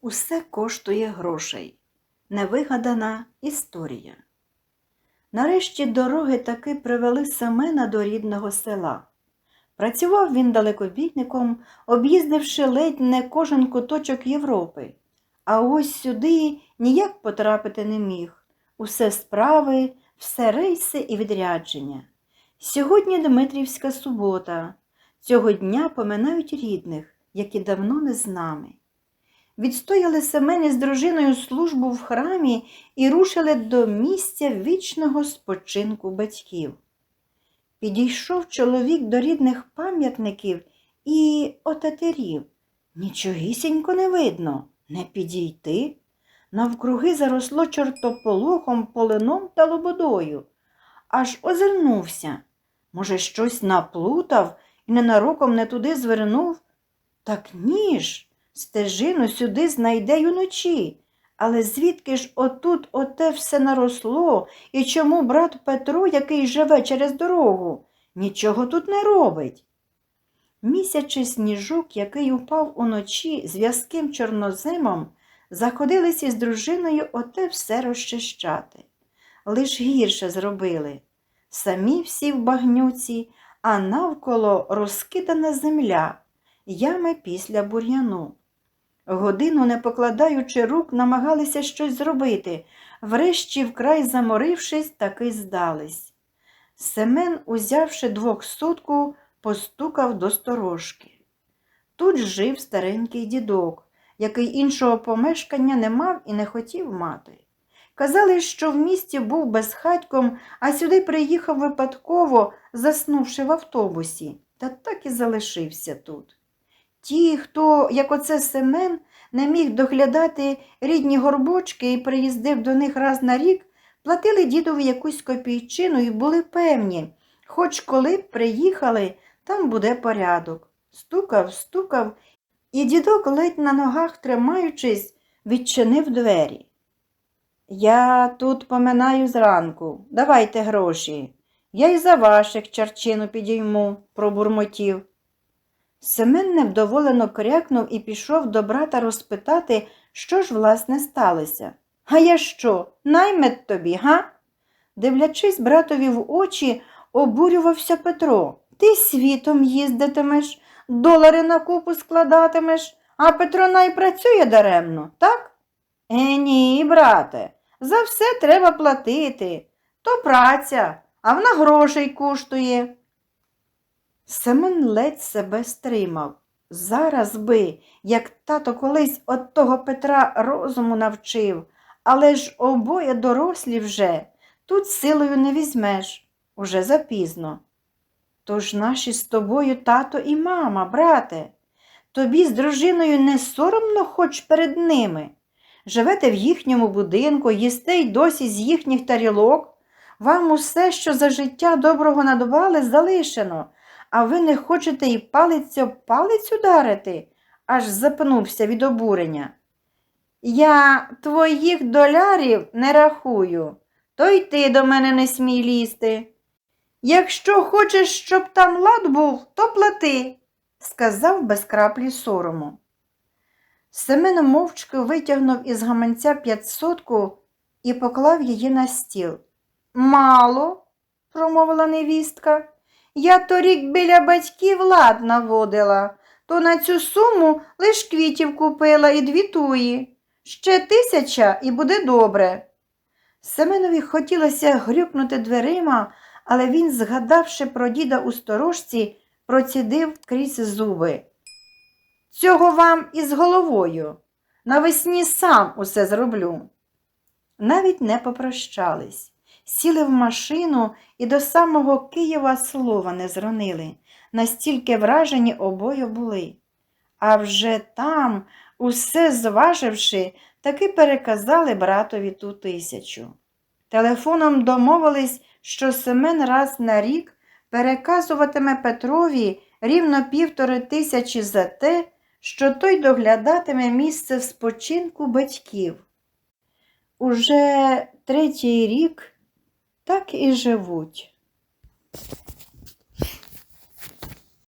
Усе коштує грошей. Невигадана історія. Нарешті дороги таки привели Семена до рідного села. Працював він далекобійником, об'їздивши ледь не кожен куточок Європи. А ось сюди ніяк потрапити не міг. Усе справи, все рейси і відрядження. Сьогодні Дмитрівська субота. Цього дня поминають рідних, які давно не з нами. Відстояли Семени з дружиною службу в храмі і рушили до місця вічного спочинку батьків. Підійшов чоловік до рідних пам'ятників і отетерів. Нічогісінько не видно, не підійти. Навкруги заросло чортополохом, полином та лободою. Аж озирнувся. Може, щось наплутав і ненароком не туди звернув? Так ні ж, стежину сюди знайде й уночі. Але звідки ж отут оте все наросло, і чому брат Петро, який живе через дорогу, нічого тут не робить? Місячий сніжок, який упав уночі з в'язким чорноземом, заходились із дружиною оте все розчищати. Лиш гірше зробили. Самі всі в багнюці, а навколо розкидана земля, ями після бур'яну. Годину, не покладаючи рук, намагалися щось зробити, врешті, вкрай заморившись, таки здались. Семен, узявши двохсотку, постукав до сторожки. Тут жив старенький дідок, який іншого помешкання не мав і не хотів мати. Казали, що в місті був безхатьком, а сюди приїхав випадково, заснувши в автобусі, та так і залишився тут. Ті, хто, як оце Семен, не міг доглядати рідні горбочки і приїздив до них раз на рік, платили дідові якусь копійчину і були певні, хоч коли б приїхали, там буде порядок. Стукав, стукав, і дідок, ледь на ногах тримаючись, відчинив двері. Я тут поминаю зранку, давайте гроші. Я й за ваших чарчину підійму, пробурмотів. Семен невдоволено крякнув і пішов до брата розпитати, що ж, власне, сталося. А я що, наймет тобі, га? Дивлячись братові в очі, обурювався Петро. Ти світом їздитимеш, долари на купу складатимеш, а Петро най працює даремно, так? Е, ні, брате, за все треба платити. То праця, а вона грошей коштує. Семен ледь себе стримав. Зараз би, як тато колись от того Петра розуму навчив, але ж обоє дорослі вже, тут силою не візьмеш, уже запізно. Тож наші з тобою тато і мама, брате, тобі з дружиною не соромно хоч перед ними. Живете в їхньому будинку, їсте й досі з їхніх тарілок. Вам усе, що за життя доброго надбали, залишено а ви не хочете і палець об палець ударити, аж запнувся від обурення. Я твоїх долярів не рахую, то й ти до мене не смій лізти. Якщо хочеш, щоб там лад був, то плати, сказав без краплі сорому. Семен мовчки витягнув із гаманця п'ятсотку і поклав її на стіл. Мало, промовила невістка. Я торік біля батьків лад наводила, то на цю суму лиш квітів купила і дві туї. Ще тисяча і буде добре. Семенові хотілося грюкнути дверима, але він, згадавши про діда у сторожці, процідив крізь зуби. Цього вам із головою. Навесні сам усе зроблю. Навіть не попрощались сіли в машину і до самого Києва слова не зронили, настільки вражені обоє були. А вже там, усе зваживши, таки переказали братові ту тисячу. Телефоном домовились, що Семен раз на рік переказуватиме Петрові рівно півтори тисячі за те, що той доглядатиме місце спочинку батьків. Уже третій рік так і живуть.